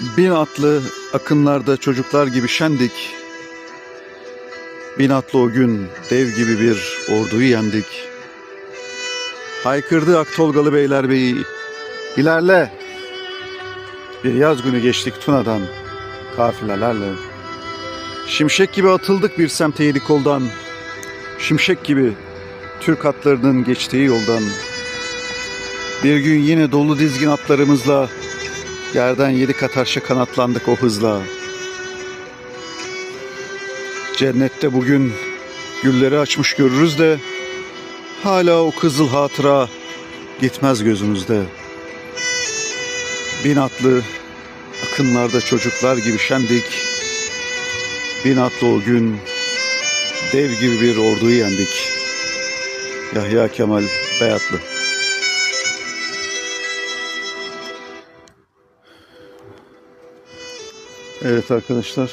Bin atlı akınlarda çocuklar gibi şendik. Bin atlı o gün dev gibi bir orduyu yendik. Haykırdı Aktolgalı Beylerbeyi. İlerle. Bir yaz günü geçtik Tuna'dan kafilelerle. Şimşek gibi atıldık bir semte yedi koldan. Şimşek gibi Türk atlarının geçtiği yoldan. Bir gün yine dolu dizgin atlarımızla yerden yedi kat arşa kanatlandık o hızla. Cennette bugün gülleri açmış görürüz de hala o kızıl hatıra gitmez gözümüzde. Bin atlı akınlarda çocuklar gibi şendik. Bin atlı o gün dev gibi bir orduyu yendik. Yahya Kemal Beyatlı. Evet arkadaşlar.